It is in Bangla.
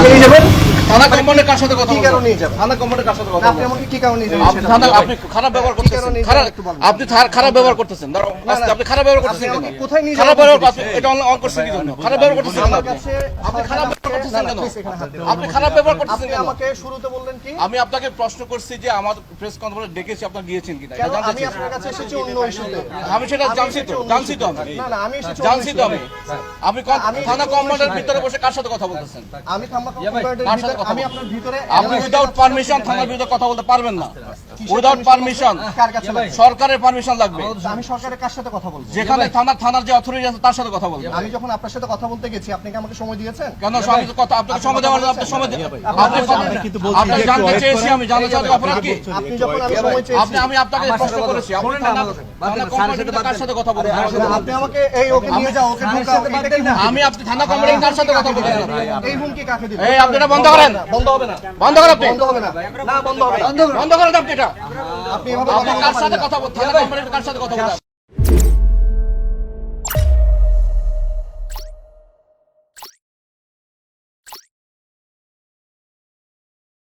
কাকে নিয়ে যাবেন থানা কম্পাউন্ডের কার সাথে কথা কি কারণে নিয়ে যাবেন? থানা কম্পাউন্ডের কার সাথে কথা আপনি আমাকে কি কারণে নিয়ে যাবেন? আপনি থানা আপনি খারাপ ব্যবহার করতেছেন। খারাপ আপনি থার- খারাপ ব্যবহার করতেছেন। আপনি খারাপ ব্যবহার করতেছেন কেন? কোথায় নিয়ে খারাপ ব্যবহার এটা অন করছেন কি জন্য? খারাপ ব্যবহার করতেছেন কেন? আপনি খারাপ ব্যবহার করতেছেন কেন। আপনি খারাপ ব্যবহার করতেছেন আপনি কেন? আমাকে শুরুতে বললেন কি? আমি আপনাকে প্রশ্ন করছি যে আমার প্রেস কনফারেন্স ডেকেছি আপনার গিয়েছেন কিনা? এটা জানতে আমি আপনার কাছে এসেছি অন্য ইস্যুতে। আমি সেটা জানছি তো জানছি তো আমি। না না আমি এসেছি জানছি তো আমি। আপনি আমি থানা কমান্ডার ভিতরে বসে কার সাথে কথা বলতেছেন? আমি থাম্বা কার সাথে ভিতরে কথা আমি আপনার ভিতরে আপনি উইদাউট পারমিশন থানার বিরুদ্ধে কথা বলতে পারবেন না উইদাউট পারমিশন কার কাছে সরকারের পারমিশন লাগবে আমি সরকারের কার সাথে কথা বলব যেখানে থানার থানার যে অথরিটি আছে তার সাথে কথা বলবেন আমি যখন আপনার সাথে কথা বলতে গেছি আপনি কি আমাকে সময় দিয়েছেন কেন স্বামী তো কথা আপনাকে সময় দেওয়ার আপনি সময় দেন আপনি আপনি কিন্তু আপনার জানতে চেয়েছি আমি জানতে চাই অপরাধ কি আপনি যখন আমি সময় আপনি আমি আপনাকে প্রশ্ন করেছি আপনি থানা থানা কার সাথে কথা বলবেন আপনি আমাকে এই ওকে নিয়ে যাও ওকে ঢুকাও হুমকি? আমি আপনি থানা কোম্পানির কার সাথে কথা বলবেন এই হুমকি কাকে দিবেন এই আপনি এটা বন্ধ করেন বন্ধ হবে না। বন্ধ করেন বন্ধ হবে না। না বন্ধ হবে বন্ধ আপনি এটা। আপনি এভাবে আপনি কথা কার সাথে কথা কার সাথে কথা